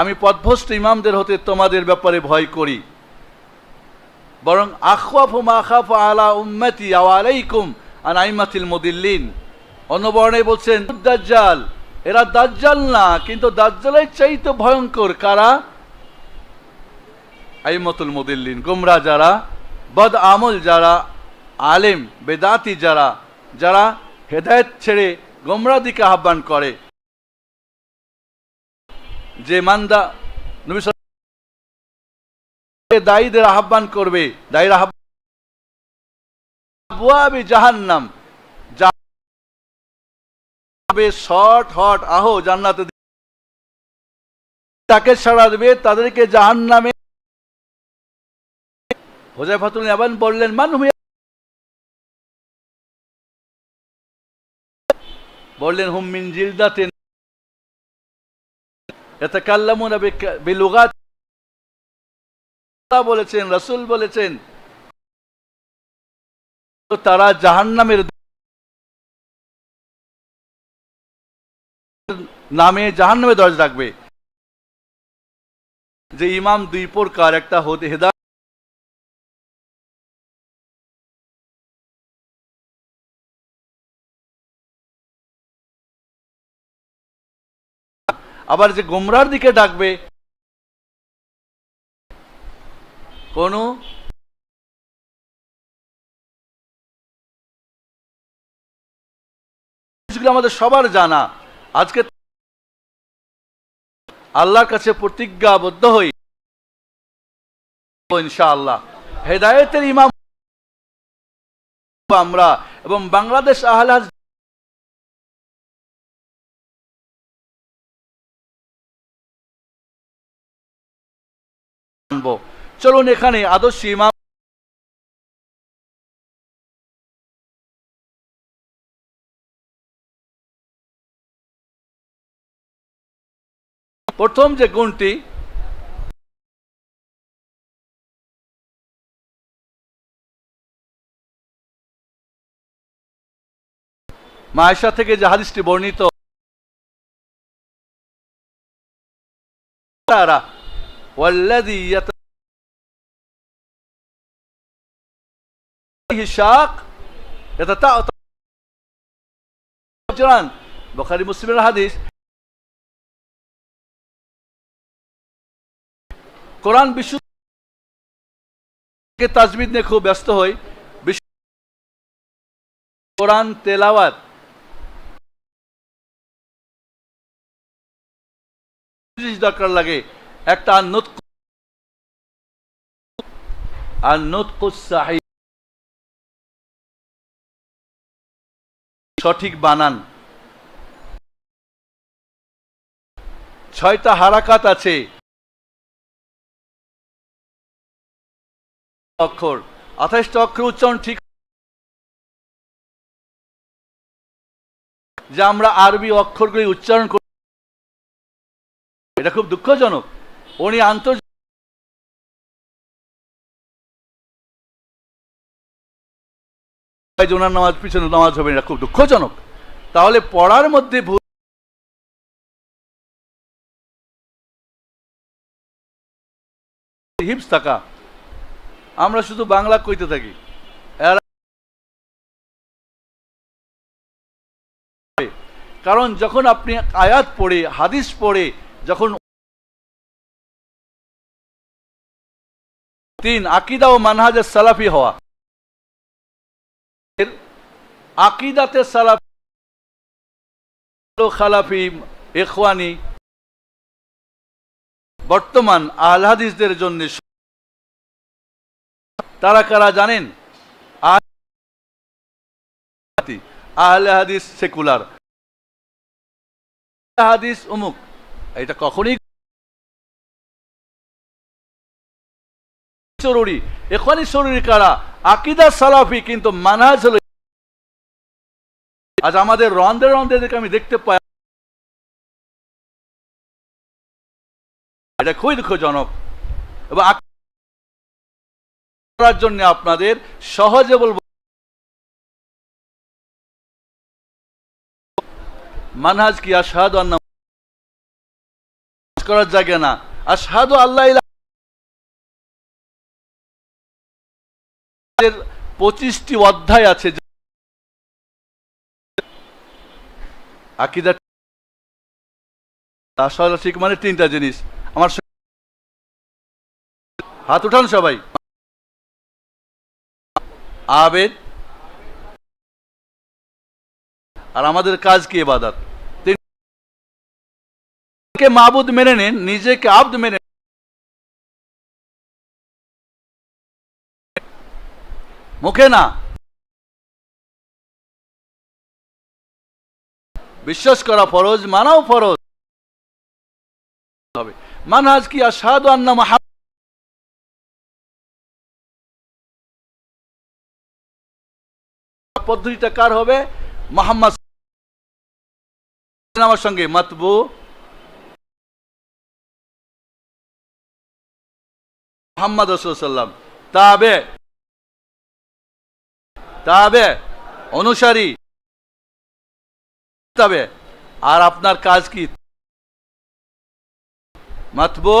আমি পথভ্রষ্ট ইমামদের হতে তোমাদের ব্যাপারে ভয় করি। বরং আখওয়াফু মা খাফা আলা উম্মতি আলাইকুম আন আইমাতিল মুদিল্লিন। অন্যবর্ণে বলছেন, দাজ্জাল, এরা দাজ্জাল না, কিন্তু দাজ্জালের চাইতে ভয়ঙ্কর কারা? আইমাতুল মুদিল্লিন, গুমরা যারা, বদ আমল যারা, আলেম, বেদাতি যারা যারা হেদায়েত ছেড়ে গোমরা দিকে আহ্বান করে। যে মান্দা দায়ীদের আহ্বান করবে, দায়ীর আহ্বান আবওয়াবি জাহান্নাম। শর্ট, হট, আহো, জান্নাতে তাকে সাড়া দেবে, তাদেরকে জাহান জাহান্নামে হোজাইফাতুল ইয়ামান বললেন, মান বললেন, হুম মিন জিলদাতিন ইয়াতাকাল্লামুনা বিক- বিলুগাত বলেছেন রাসূল বলেছেন তারা জাহান্নামের নামে জাহান্নামে দরজা রাখবে যে ইমাম দুই প্রকার একটা হতে হেদা আবার যে গোমরার দিকে ডাকবে। কোন? আমাদের সবার জানা। আজকে আল্লাহর কাছে প্রতিজ্ঞাবদ্ধ হই। ইনশাআল্লাহ। হেদায়েতের ইমাম আমরা এবং বাংলাদেশ আহলে আনবো চলুন এখানে আদর্শ ইমাম প্রথম যে গুণটি মায়েশা থেকে যে হাদিসটি বর্ণিত তারা والذي يت... শাক এটা জান বুখারী মুসলিমের হাদিস কোরআন বিশ্ব কে তাজবিদ নিয়ে খুব ব্যস্ত হই কোরআন তেলাওয়াত দরকার লাগে একটা নুত আর নুতকুস সাহি সঠিক বানান। ছয়টা হারাকাত আছে। অক্ষর। আঠাশটা অক্ষর উচ্চারণ ঠিক যে আমরা আরবি অক্ষরগুলি উচ্চারণ করি। এটা খুব দুঃখজনক। উনি আন্তর্জাতিক যে ওনার নামাজ পিছনে নামাজ হবে এটা খুব দুঃখজনক। তাহলে পড়ার মধ্যে ভুল হিপস থাকা। আমরা শুধু বাংলা কইতে থাকি। কারণ যখন আপনি আয়াত পড়ে, হাদিস পড়ে, যখন তিন আকিদা ও মানহাজের সালাফি হওয়া আকিদাতে সালাফি খালাফি এখওয়ানি বর্তমান আহলাদিসদের জন্য তারা কারা জানেন? আহলে হাদিস সেকুলার। হাদিস অমুক। এটা কখনই জরুরি। এখনই জরুরি কারা? আকিদা সালাফি, কিন্তু মানহাজ হলো আজ আমাদের রন্ধে রন্ধেদেরকে আমি দেখতে পাই। এটা খুবই দুঃখজনক। এবং করার জন্য আপনাদের সহজে বলব মানহাজ কি আন্না করার জায়গা না। আশহাদু আল্লাহ পঁচিশটি অধ্যায় আছে। আকিদা মানে তিনটা জিনিস। আমার হাত উঠান সবাই। আবেদ আর আমাদের কাজ কি এবাদাত? মাবুদ মেনে নেন, নিজেকে আব্দ মেনে মুখে না। বিশ্বাস করা ফরজ, মানাও ফরজ। হবে মানহাজ কি আসাদু আন্না পদ্ধতিটা কার হবে? মোহাম্মদ আমার সঙ্গে মাতবু। মোহাম্মদ রসুল্লাম তাবে। তাবে। অনুসারী। তবে আর আপনার কাজ কি? মাতবু?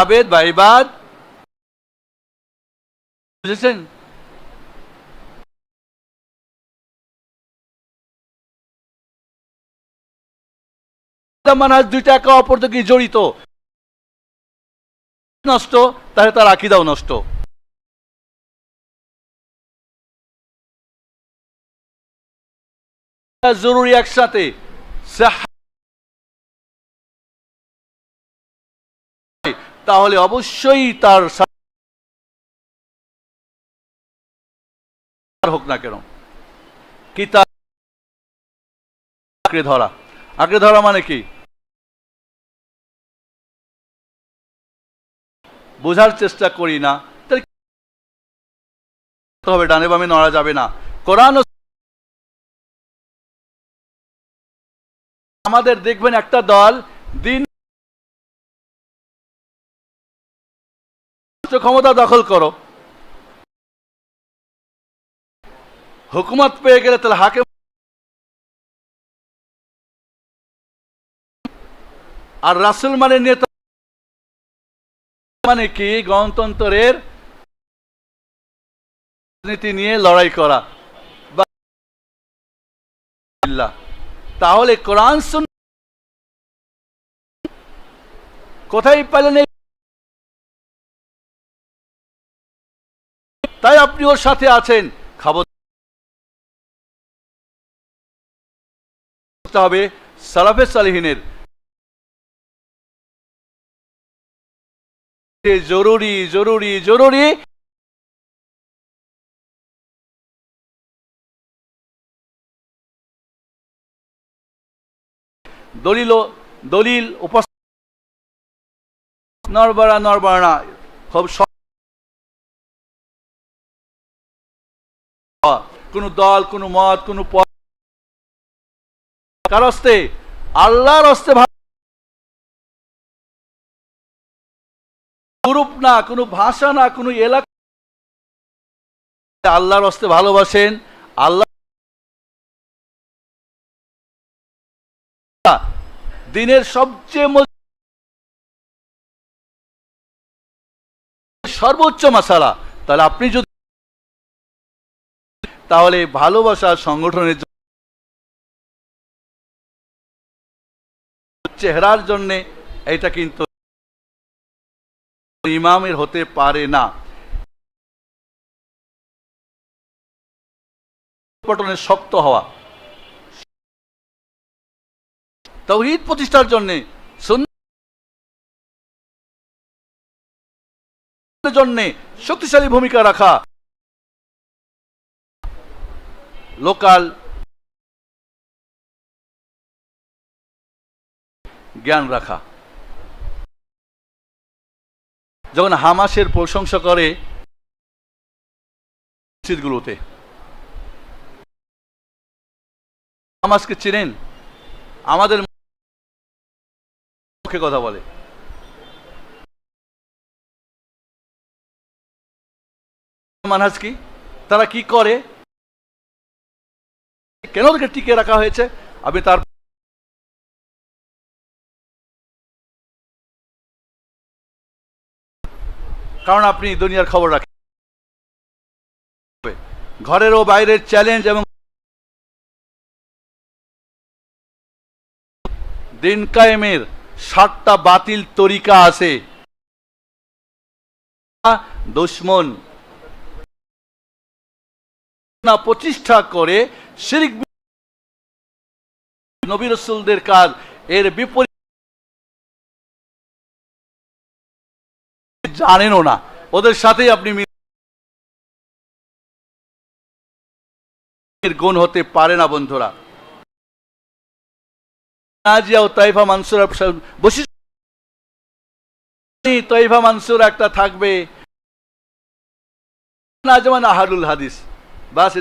আবেদ বা ইবাদ বুঝেছেন? মানহাজ দুইটা একে অপর থেকে জড়িত। নষ্ট, তাহলে তার আকিদাও নষ্ট। জরুরি একসাথে। তাহলে অবশ্যই তার হোক না কেন। কি আঁকড়ে ধরা। আঁকড়ে ধরা মানে কি? বোঝার চেষ্টা করি না। হবে? ডানে বামে নড়া যাবে না। কোরআন আমাদের দেখবেন একটা দল দিন ক্ষমতা দখল করো। হুকুমত পেয়ে গেলে তাহলে হাকে আর রাসুল মানে নেতা মানে কি? গণতন্ত্রের রাজনীতি নিয়ে লড়াই করা। তাহলে কোরআন কোথায় পেলেন তাই আপনি ওর সাথে আছেন। খাব হবে সালাফে জরুরি জরুরি জরুরি। দলিল দলিল উপস্থিত নরবাড়া নরবাড়া খুব কোন দল, কোন মত, কোন পথ কার হস্তে? আল্লাহর হস্তে গ্রুপ না, কোনো ভাষা না, কোনো এলাকা আল্লাহর হস্তে ভালোবাসেন, আল্লাহ দিনের সবচেয়ে সর্বোচ্চ মশালা তাহলে আপনি যদি তাহলে ভালোবাসার সংগঠনের চেহারার জন্যে এটা কিন্তু ইমামের হতে পারে না। শক্ত হওয়া। তৌহিদ প্রতিষ্ঠার জন্যে জন্যে শক্তিশালী ভূমিকা রাখা। লোকাল জ্ঞান রাখা। যখন হামাসের প্রশংসা করে মসজিদগুলোতে, হামাসকে চিনেন। আমাদের মুখে কথা বলে। মানহাজ কি? তারা কি করে? কেন তাকে টিকে রাখা হয়েছে? আপনি তার কারণ আপনি দুনিয়ার খবর রাখেন। ঘরের ও বাইরের চ্যালেঞ্জ এবং দিন কায়েমের ষাটটা বাতিল তরিকা আছে। দুশ্মন। প্রতিষ্ঠা করে শিরিক রসুলদের কাজ। এর বিপরীত জানেনও না। ওদের সাথেই আপনি গুণ হতে পারে না, বন্ধুরা। নাজিয়া ও বসি মানসুর একটা থাকবে। না যেমন আহারুল হাদিস, বাস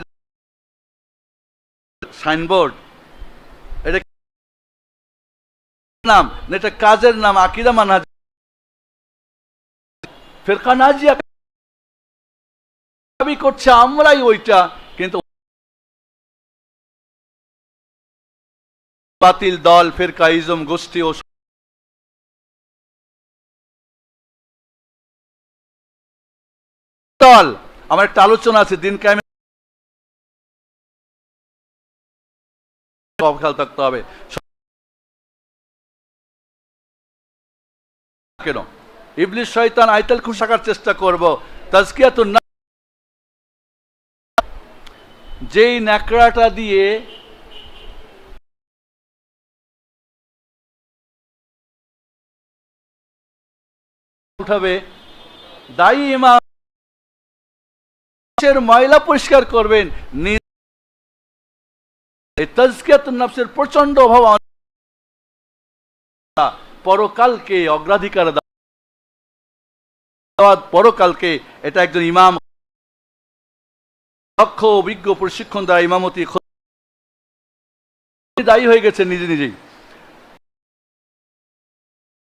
সাইনবোর্ড। এটা নাম এটা কাজের নাম, আকিদা মানহাজ। ফেরকা নাজিয়া করছে, আমরাই ওইটা। বাতিল দল, ফেরকা, ইজম, গোষ্ঠী ও দল। আমার একটা আলোচনা আছে দিন কায়েমে খেয়াল থাকতে হবে। কেন? ইবলিশ শয়তান আইতাল চেষ্টা করব। তাজকিয়াতুন যেই ন্যাকড়াটা দিয়ে উঠাবে দায়ী ইমাম ময়লা পরিষ্কার করবেন। নিজ নফসের প্রচণ্ড অভাব পরকালকে অগ্রাধিকার পরকালকে এটা একজন ইমাম দক্ষ, অভিজ্ঞ প্রশিক্ষণ দ্বারা ইমামতি দায়ী হয়ে গেছে নিজে নিজেই।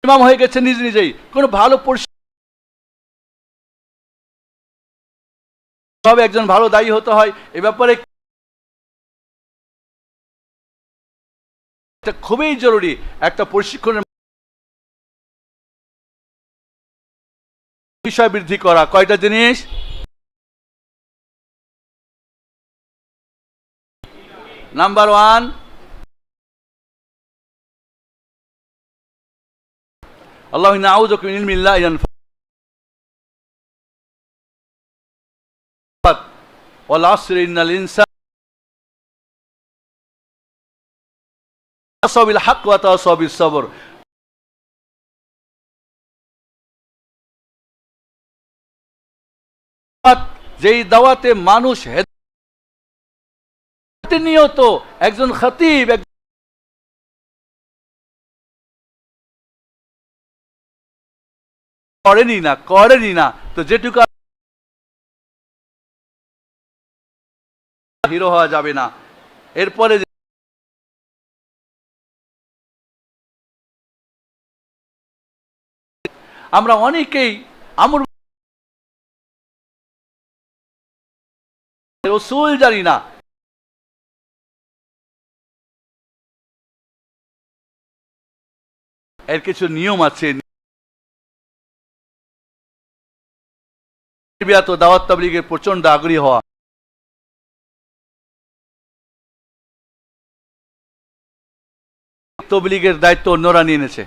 ইমাম হয়ে গেছে নিজে নিজেই। কোনো ভালো পরিশ- একজন ভালো দায়ী হতে হয়, এ ব্যাপারে খুবই জরুরি একটা প্রশিক্ষণের বিষয় বৃদ্ধি করা। কয়টা জিনিস? নাম্বার ওয়ান আল্লাহ সবর। যেই দাওয়াতে মানুষ প্রতিনিয়ত একজন খতিব করেনি না করেনি না। তো যেটুকু হিরো হওয়া যাবে না। এরপরে আমরা অনেকেই আমর রসুল জানি না। এর কিছু নিয়ম আছে। বিয়াত দাওয়াত তাবলিগের প্রচণ্ড আগ্রহী হওয়া। তবলিগের দায়িত্ব অন্যরা নিয়ে এনেছে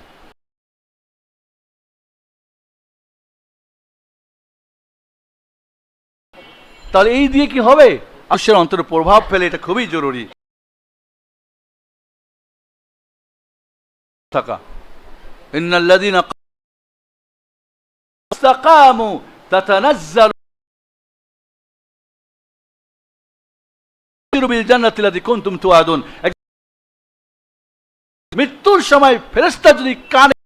তাহলে এই দিয়ে কি হবে? মানুষের অন্তরে প্রভাব ফেলে এটা খুবই জরুরি। থাকা। জান্নাতি লাযী কুনতুম তুআদুন মৃত্যুর সময় ফেরেশতা যদি কানে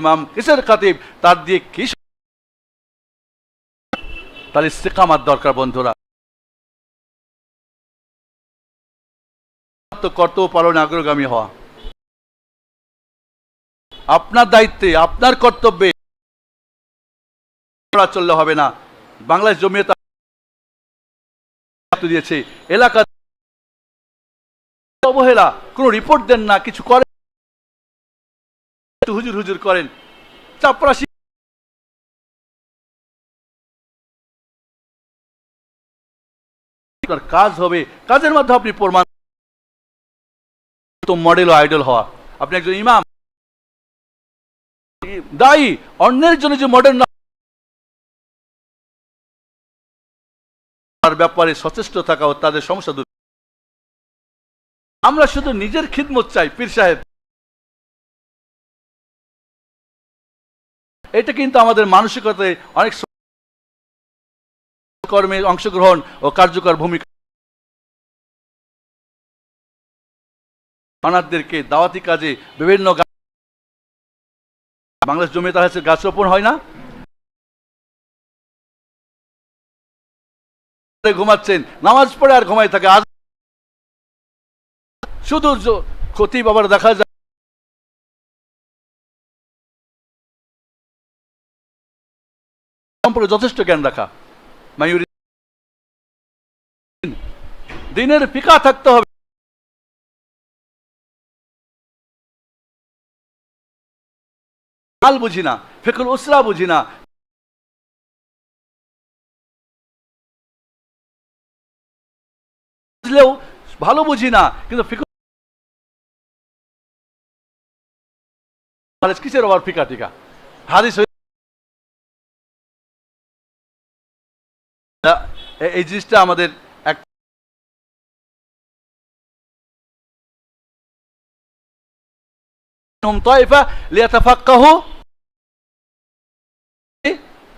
ইমাম, কিসের খাতিব? তার দিয়ে কি তার ইস্তেকামাত দরকার বন্ধুরা। কর্তব্য পালনে অগ্রগামী হওয়া। আপনার দায়িত্বে, আপনার কর্তব্যে চললে হবে না। বাংলাদেশ জমিয়ত দিয়েছে। এলাকা অবহেলা, কোনো রিপোর্ট দেন না, কিছু করেন হুজুর হুজুর করেন। চাপরাশি কাজ হবে। কাজের মাধ্যমে আপনি প্রমাণ মডেল ও আইডল হওয়া। আপনি একজন ইমাম। দায়ী, অন্যের জন্য যে মডেল তার ব্যাপারে সচেষ্ট থাকা ও তাদের সমস্যা দূর আমরা শুধু নিজের খিদমত চাই, পীর সাহেব। এটা কিন্তু আমাদের মানসিকতায় অনেক কর্মে অংশগ্রহণ ও কার্যকর ভূমিকা অনাথদেরকে দাওয়াতি কাজে বিভিন্ন গা- বাংলাদেশ জমি তার গাছ রোপণ হয় না। ঘুমাচ্ছেন, নামাজ পড়ে আর ঘুমাই থাকে। আজ শুধু ক্ষতি বাবার দেখা যায়। সম্পর্কে যথেষ্ট জ্ঞান রাখা। মায়ুরি দিনের ফিকা থাকতে হবে। হাল বুঝি না ফেকুল উসরা বুঝি না বুঝলেও ভালো বুঝি না কিন্তু ফিকুল নলেজ কিসের আবার ফিকা টিকা হাদিস হই- তা- এ- এই জিনিসটা আমাদের এক هم طائفة ليتفقهوا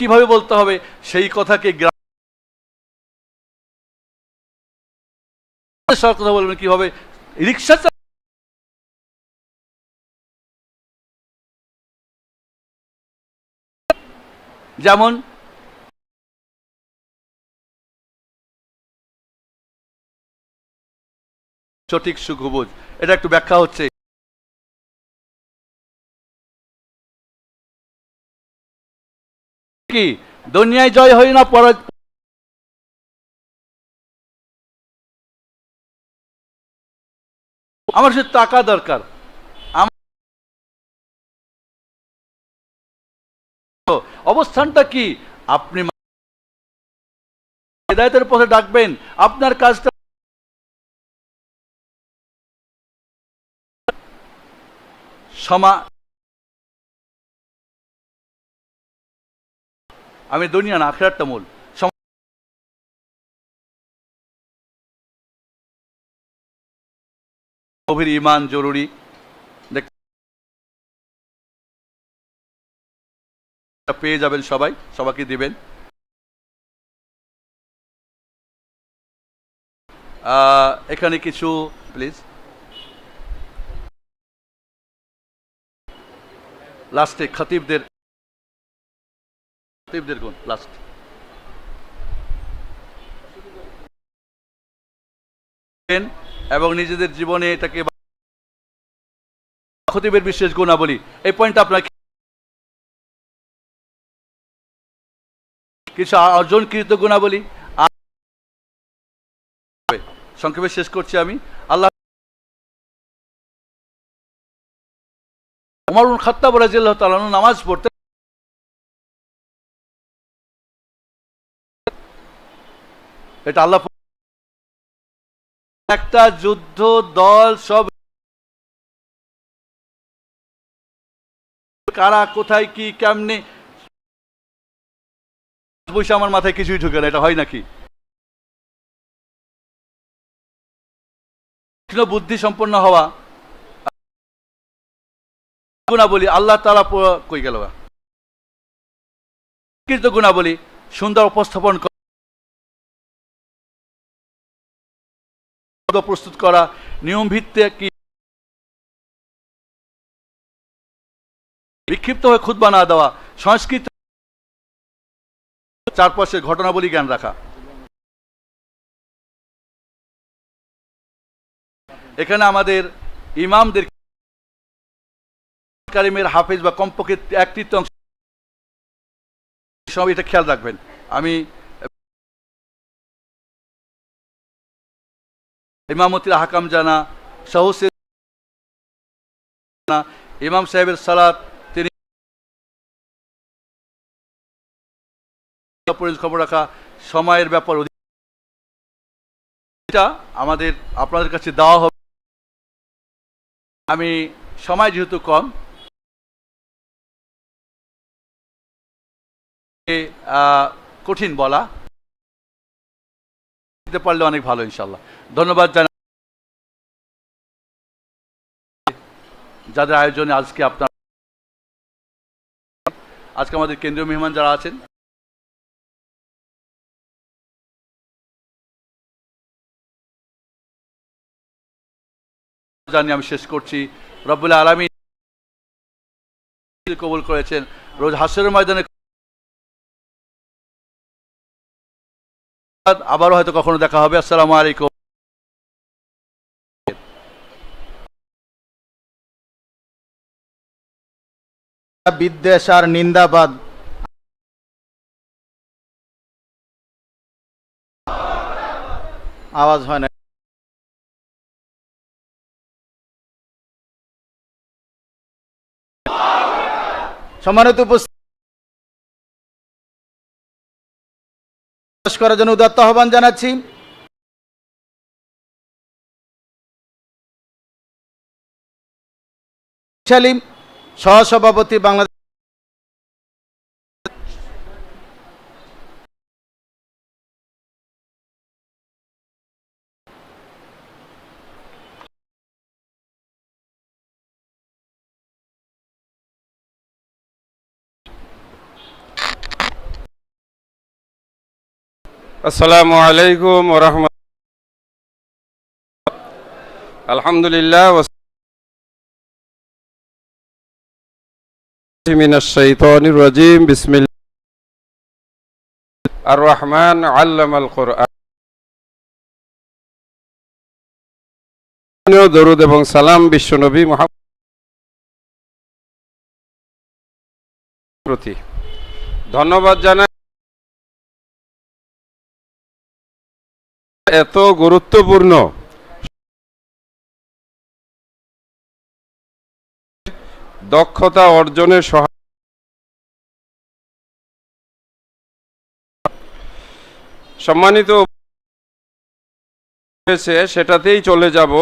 কীভাবে বলতে হবে? সেই কথাকে কথা বলবেন কীভাবে? রিক্সা যেমন সঠিক সুখবুজ। এটা একটু ব্যাখ্যা হচ্ছে। কি? দুনিয়ায় জয় হই না পরা আমার শুধু টাকা দরকার। অবস্থানটা কি? আপনি হেদায়তের পথে ডাকবেন, আপনার কাজটা সমা আমি দুনিয়া না, আখেরাতটা মূল। গভীর ইমান জরুরি। পেয়ে যাবেন সবাই, সবাইকে দিবেন। এখানে কিছু প্লিজ লাস্টে খতিবদের খতিবদের গুণ লাস্ট এবং নিজেদের জীবনে এটাকে খতিবের বিশেষ গুণাবলী। এই পয়েন্ট আপনার কিছু অর্জনকৃত গুণাবলী? সংক্ষেপে শেষ করছি আমি। আল্লাহ ওমর খাত্তাব রাজিয়াল্লাহ তাআলা নামাজ পড়তে এটা আল্লাহ একটা যুদ্ধ, দল, সব কারা, কোথায়, কি, কেমনে? বসে আমার মাথায় কিছুই ঢুকে না, এটা হয় নাকি? বুদ্ধি সম্পন্ন হওয়া। গুণাবলী, আল্লাহ তারা কই গেল কৃত গুণাবলী, সুন্দর উপস্থাপন প্রস্তুত করা, নিয়ম ভিত্তিক কি বিক্ষিপ্ত হয়ে খুতবা না দেওয়া, সংস্কৃত চারপাশের ঘটনাবলী জ্ঞান রাখা। এখানে আমাদের ইমামদের কারিমের হাফেজ বা কমপক্ষে এক তৃতীয়াংশ। এটা খেয়াল রাখবেন। আমি ইমামতির হাকাম জানা সহসে ইমাম সাহেবের সালাত, তিনি খবর রাখা, সময়ের ব্যাপার এটা আমাদের, আপনাদের কাছে দেওয়া হবে। আমি, সময় যেহেতু কম কঠিন বলা। দিতে পারলে অনেক ভালো ইনশাল্লাহ ধন্যবাদ জানাই যাদের আয়োজনে আজকে আপনার আজকে আমাদের কেন্দ্রীয় মেহমান যারা আছেন জানি আমি শেষ করছি। রব্বুল আলমী কবুল করেছেন। রোজ হাসরের ময়দানে আবারও হয়তো কখনো দেখা হবে। আসসালামু আলাইকুম। বিদ্বেষ আর নিন্দাবাদ। আওয়াজ হয় না। সম্মানিত উপস্থিত করার জন্য উদাত্ত আহ্বান জানাচ্ছি। সালিম সহসভাপতি বাংলাদেশ আসসালামু আলাইকুম ওরহমত আলহামদুলিল্লাহ من الشيطان الرجيم بسم الله الرحمن علم القرآن দরুদ এবং সালাম বিশ্বনবী মোহাম্মদ প্রতি ধন্যবাদ জানাই এত গুরুত্বপূর্ণ। দক্ষতা অর্জনের সহায় সম্মানিত হয়েছে, সেটাতেই চলে যাব।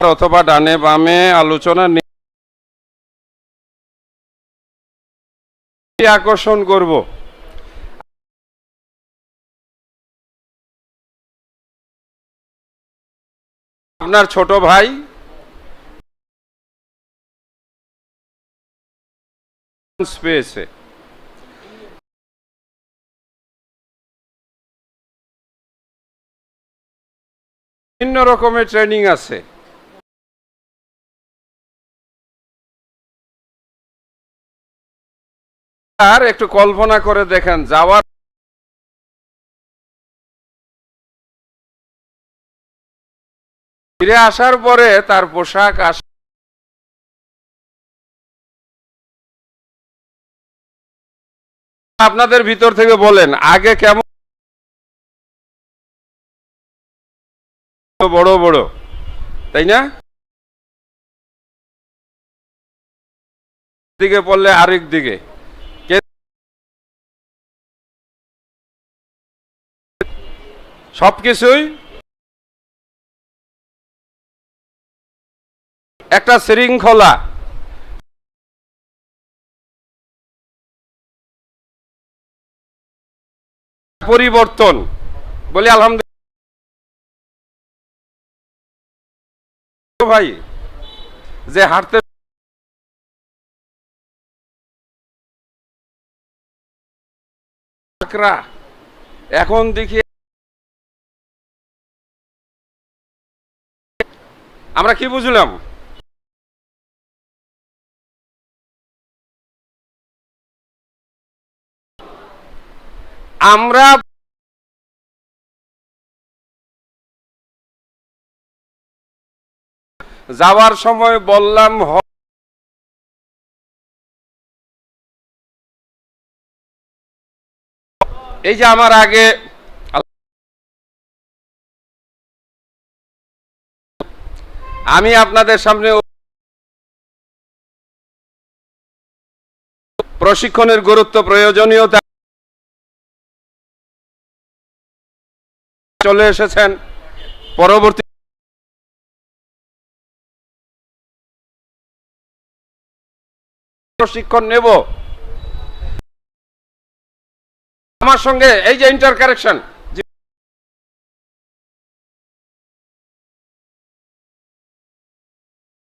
অথবা ডানে বামে আলোচনা আকর্ষণ করব। আপনার ছোট ভাই পেয়েছে। বিভিন্ন রকমের ট্রেনিং আছে। আর একটু কল্পনা করে দেখেন যাওয়ার ফিরে আসার পরে তার পোশাক আস আপনাদের ভিতর থেকে বলেন, আগে কেমন বড় বড়, তাই না? দিকে পড়লে আরেক দিকে। সবকিছুই একটা শৃঙ্খলা। পরিবর্তন। বলি আলহামদুলিল্লাহ। ভাই যে হাঁটতে এখন দেখি আমরা কি বুঝলাম? আমরা যাওয়ার সময় বললাম এই যে আমার আগে আমি আপনাদের সামনে প্রশিক্ষণের গুরুত্ব প্রয়োজনীয়তা চলে এসেছেন। পরবর্তী প্রশিক্ষণ নেব। আমার সঙ্গে এই যে ইন্টার কারেকশন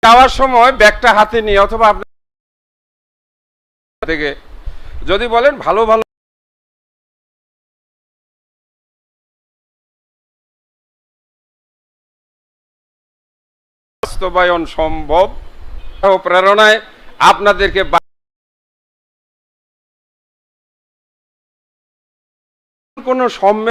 যাওয়ার সময় ব্যাগটা হাতে নিয়ে অথবা আপনি থেকে যদি বলেন ভালো ভালো বাস্তবায়ন সম্ভব প্রেরণায় আপনাদেরকে কোনো সম্মেলন